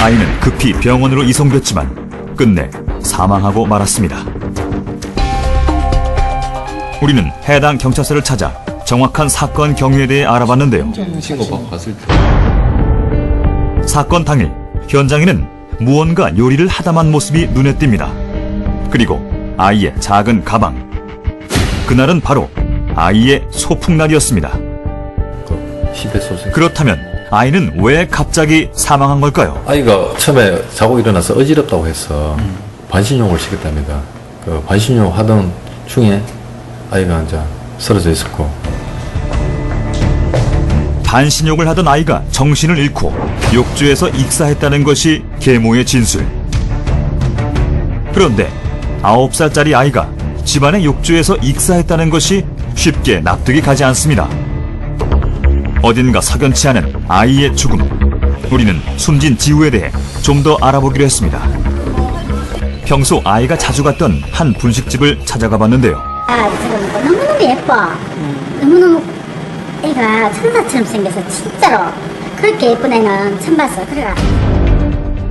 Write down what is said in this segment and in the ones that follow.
아이는 급히 병원으로 이송됐지만 끝내 사망하고 말았습니다. 우리는 해당 경찰서를 찾아 정확한 사건 경위에 대해 알아봤는데요. 사건 당일 현장에는 무언가 요리를 하다만 모습이 눈에 띕니다. 그리고 아이의 작은 가방. 그날은 바로 아이의 소풍날이었습니다. 그. 그렇다면 아이는 왜 갑자기 사망한 걸까요? 아이가 처음에 자고 일어나서 어지럽다고 해서 반신욕을 시켰답니다. 그 반신욕 하던 중에 아이가 이제 쓰러져 있었고 반신욕을 하던 아이가 정신을 잃고 욕조에서 익사했다는 것이 계모의 진술. 그런데 9살짜리 아이가 집안의 욕조에서 익사했다는 것이 쉽게 납득이 가지 않습니다. 어딘가 석연치 않은 아이의 죽음. 우리는 숨진 지우에 대해 좀 더 알아보기로 했습니다. 평소 아이가 자주 갔던 한 분식집을 찾아가 봤는데요. 아, 지금 너무너무 예뻐. 너무너무 애가 천사처럼 생겨서 진짜로 그렇게 예쁜 애는 처음 봤어. 그래가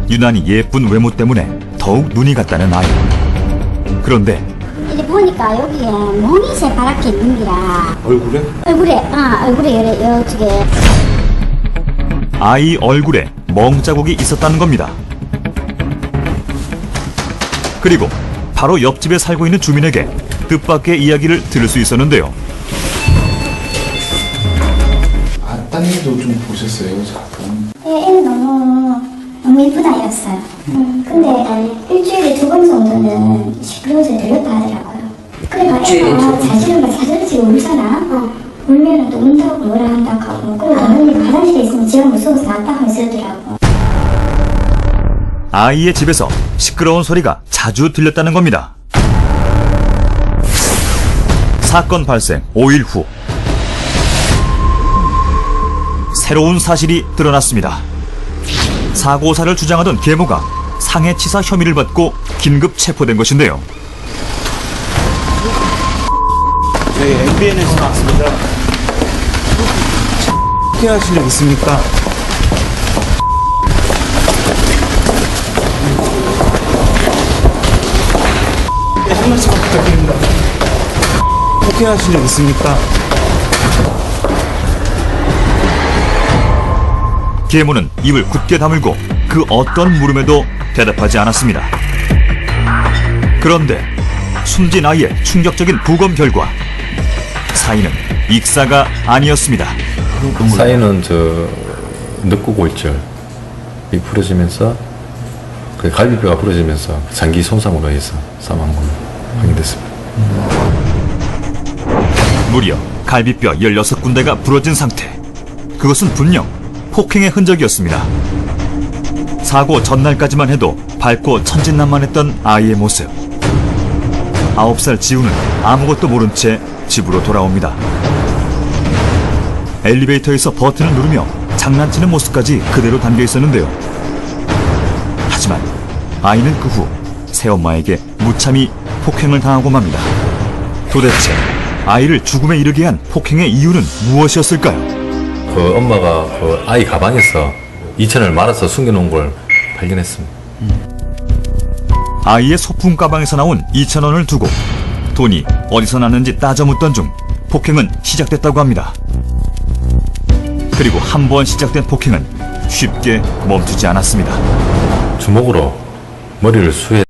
유난히 예쁜 외모 때문에 더욱 눈이 갔다는 아이. 그런데 이제 보니까 여기에 몸이 새파랗게 있는 기라 얼굴에 얼굴에, 아, 얼굴에 여래, 이쪽에 아이 얼굴에 멍 자국이 있었다는 겁니다. 그리고 바로 옆집에 살고 있는 주민에게 뜻밖의 이야기를 들을 수 있었는데요. 아, 따님도 좀 보셨어요, 작품? 애, 애는 너무, 예쁜 아이였어요. 음, 근데 일주일에 두 번 정도는 시끄러워서 들렸다 하더라고요. 그래가지고 자신은 막 사전지 울잖아. 어. 울면은 또 운다고 뭐라 한다고 하고 그리고 어머니 화장실에 있으면 제가 무서워서 나왔다 하면서 이러더라고. 아이의 집에서 시끄러운 소리가 자주 들렸다는 겁니다. 사건 발생 5일 후 새로운 사실이 드러났습니다. 사고사를 주장하던 계모가 상해치사 혐의를 받고 긴급 체포된 것인데요. 저희 MBN에서 나왔습니다. 어떻게 하신 적 있습니까? 네, 한 말씀만 부탁드립니다. 어떻게 하신 적 있습니까? 계모는 입을 굳게 다물고 그 어떤 물음에도 대답하지 않았습니다. 그런데 숨진 아이의 충격적인 부검 결과 사인은 익사가 아니었습니다. 사인은 저 늑구 골절 이 부러지면서 그 갈비뼈가 부러지면서 장기 손상으로 해서 사망으로 확인됐습니다. 무려 갈비뼈 16군데가 부러진 상태. 그것은 분명 폭행의 흔적이었습니다. 사고 전날까지만 해도 밝고 천진난만했던 아이의 모습. 9살 지우는 아무것도 모른 채 집으로 돌아옵니다. 엘리베이터에서 버튼을 누르며 장난치는 모습까지 그대로 담겨 있었는데요. 하지만 아이는 그 후 새엄마에게 무참히 폭행을 당하고 맙니다. 도대체 아이를 죽음에 이르게 한 폭행의 이유는 무엇이었을까요? 그 엄마가 그 아이 가방에서 2천을 말아서 숨겨놓은 걸 발견했습니다. 아이의 소품 가방에서 나온 2천 원을 두고 돈이 어디서 났는지 따져 묻던 중 폭행은 시작됐다고 합니다. 그리고 한 번 시작된 폭행은 쉽게 멈추지 않았습니다. 주먹으로 머리를 수해